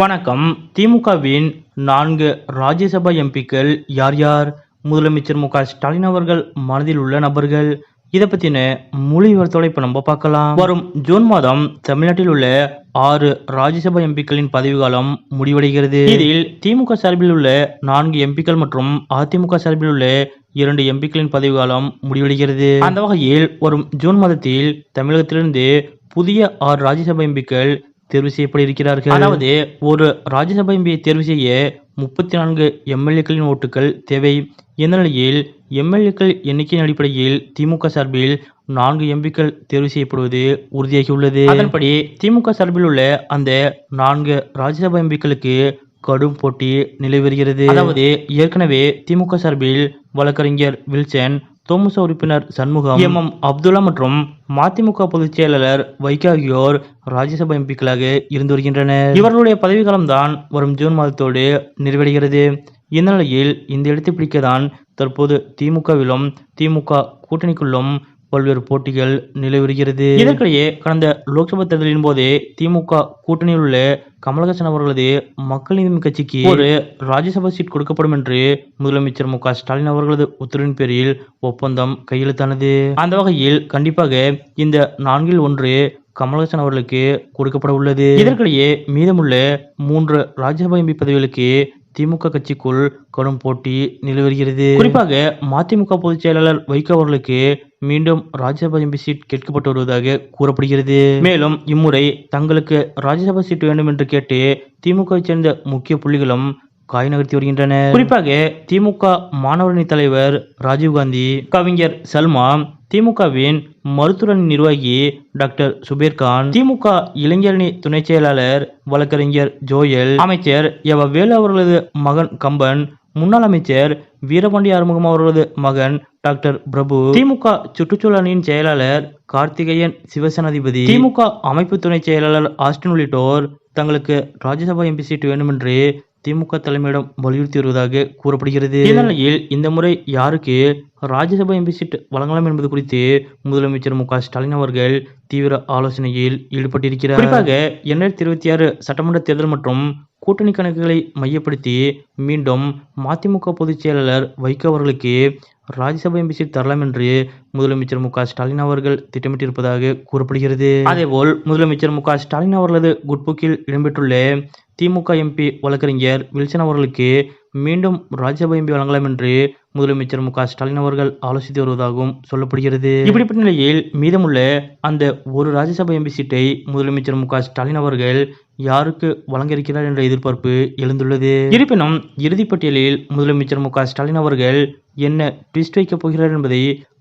வணக்கம். திமுகவின் நான்கு ராஜ்யசபா எம்பிக்கள் யார் யார்? முதலமைச்சர் மு க ஸ்டாலின் அவர்கள் மனதில் உள்ள நபர்கள். இதை பத்தின முழு விவரத்தோட இப்ப நம்ம பார்க்கலாம். வரும் ஜூன் மாதம் தமிழ்நாட்டில் உள்ள ஆறு ராஜ்யசபா எம்பிக்களின் பதவிகாலம் முடிவடைகிறது. இதில் திமுக சார்பில் உள்ள நான்கு எம்பிக்கள் மற்றும் அதிமுக சார்பில் உள்ள இரண்டு எம்பிக்களின் பதவிகாலம் முடிவடைகிறது. அந்த வகையில் வரும் ஜூன் மாதத்தில் தமிழகத்திலிருந்து புதிய ஆறு ராஜ்யசபா எம்பிக்கள் தேர்வு செய்யப்பட இருக்கிறார்கள் அதாவது ஒரு ராஜ்யசபா எம்பியை தேர்வு செய்ய முப்பத்தி நான்கு எம்எல்ஏக்களின் ஓட்டுகள் தேவை. இந்த நிலையில் எம்எல்ஏக்கள் எண்ணிக்கையின் அடிப்படையில் திமுக சார்பில் நான்கு எம்பிக்கள் தேர்வு செய்யப்படுவது உறுதியாகியுள்ளது. அதன்படி திமுக சார்பில் உள்ள அந்த நான்கு ராஜ்யசபா எம்பிக்களுக்கு கடும் போட்டி நிலை வருகிறது. அதாவது ஏற்கனவே திமுக சார்பில் வழக்கறிஞர் வில்சன் தோமுச உறுப்பினர் சண்முகம் எம். எம். அப்துல்லா மற்றும் மதிமுக பொதுச் செயலாளர் வைகோ ஆகியோர் ராஜ்யசபா எம்பிக்களாக இருந்து வருகின்றனர். இவர்களுடைய பதவிக்காலம் தான் வரும் ஜூன் மாதத்தோடு நிறைவடைகிறது. இந்த நிலையில் இந்த இடத்தை பிடிக்கத்தான் தற்போது திமுகவிலும் திமுக கூட்டணிக்குள்ளும் பல்வேறு போட்டிகள் நிலவுகிறது. இதற்கிடையே கடந்த லோக்சபா தேர்தலின் போதே திமுக கூட்டணியில் உள்ள கமலஹாசன் அவர்களது மக்கள் நீதி கட்சிக்கு ஒரு ராஜ்யசபா சீட் கொடுக்கப்படும் என்று முதலமைச்சர் மு ஸ்டாலின் அவர்களது உத்தரவின் பேரில் ஒப்பந்தம் கையெழுத்தானது. அந்த வகையில் கண்டிப்பாக இந்த நான்கில் ஒன்று கமலஹாசன் அவர்களுக்கு கொடுக்கப்பட உள்ளது. இதற்கிடையே மீதமுள்ள மூன்று ராஜ்யசபா எம்பி பதவிகளுக்கு திமுக கட்சிக்குள் கடும் போட்டி நிலவுகிறது. குறிப்பாக மதிமுக பொதுச் செயலாளர் வைகோ அவர்களுக்கு மீண்டும் ராஜ்யசபா எம்பி சீட் கேட்கப்பட்டு வருவதாக கூறப்படுகிறது. மேலும் இம்முறை தங்களுக்கு ராஜ்யசபா சீட் வேண்டும் என்று கேட்டு திமுகவை சேர்ந்த முக்கிய புள்ளிகளும் காய் நகர்த்தி வருகின்றனர் குறிப்பாக திமுக மாணவரணி தலைவர் ராஜீவ்காந்தி கவிஞர் சல்மா திமுகவின் மருத்துவரணி நிர்வாகி டாக்டர் சுபீர்கான் திமுக இளைஞரணி துணை செயலாளர் வழக்கறிஞர் ஜோயல் அமைச்சர் எவ வேலு அவர்களது மகன் கம்பன் முன்னாள் அமைச்சர் வீரபாண்டி ஆறுமுகம் அவர்களது மகன் டாக்டர் பிரபு திமுக சுற்றுச்சூழல் அணியின் செயலாளர் கார்த்திகேயன் சிவசேனாதிபதி திமுக அமைப்பு துணை செயலாளர் ஆஸ்டின் உள்ளிட்டோர் தங்களுக்கு ராஜ்யசபா எம்பி சீட் வேண்டுமென்று திமுக தலைமையிடம் வலியுறுத்தி வருவதாக கூறப்படுகிறது இந்நிலையில் இந்த முறை யாருக்கு ராஜ்யசபா எம்பி சீட் வழங்கலாம் என்பது குறித்து முதலமைச்சர் மு க ஸ்டாலின் அவர்கள் தீவிர ஆலோசனையில் ஈடுபட்டிருக்கிறார். குறிப்பாக இரண்டாயிரத்தி இருபத்தி ஆறு சட்டமன்ற தேர்தல் மற்றும் கூட்டணி கணக்குகளை மையப்படுத்தி மீண்டும் மதிமுக பொதுச் செயலாளர் வைகோ அவர்களுக்கு ராஜ்யசபா எம்பி சீட் தரலாம் என்று முதலமைச்சர் மு ஸ்டாலின் அவர்கள் திட்டமிட்டிருப்பதாக கூறப்படுகிறது. அதேபோல் முதலமைச்சர் மு ஸ்டாலின் அவர்களது குட்புக்கில் இடம்பெற்றுள்ள திமுக எம்பி வழக்கறிஞர் வில்சன் அவர்களுக்கு மீண்டும் ராஜ்யசபா எம்பி வழங்கலாம் என்று முதலமைச்சர் மு ஸ்டாலின் அவர்கள் ஆலோசித்து வருவதாகவும் சொல்லப்படுகிறது. இப்படிப்பட்ட நிலையில் மீதமுள்ள அந்த ஒரு ராஜ்யசபா எம்பி சீட்டை முதலமைச்சர் மு ஸ்டாலின் அவர்கள் யாருக்கு வழங்க இருக்கிறார் என்ற எதிர்பார்ப்பு எழுந்துள்ளது. இருப்பினும் இறுதிப்பட்டியலில் முதலமைச்சர் மு ஸ்டாலின் அவர்கள் என்ன ட்விஸ்ட் வைக்கப் போகிறார் என்பதை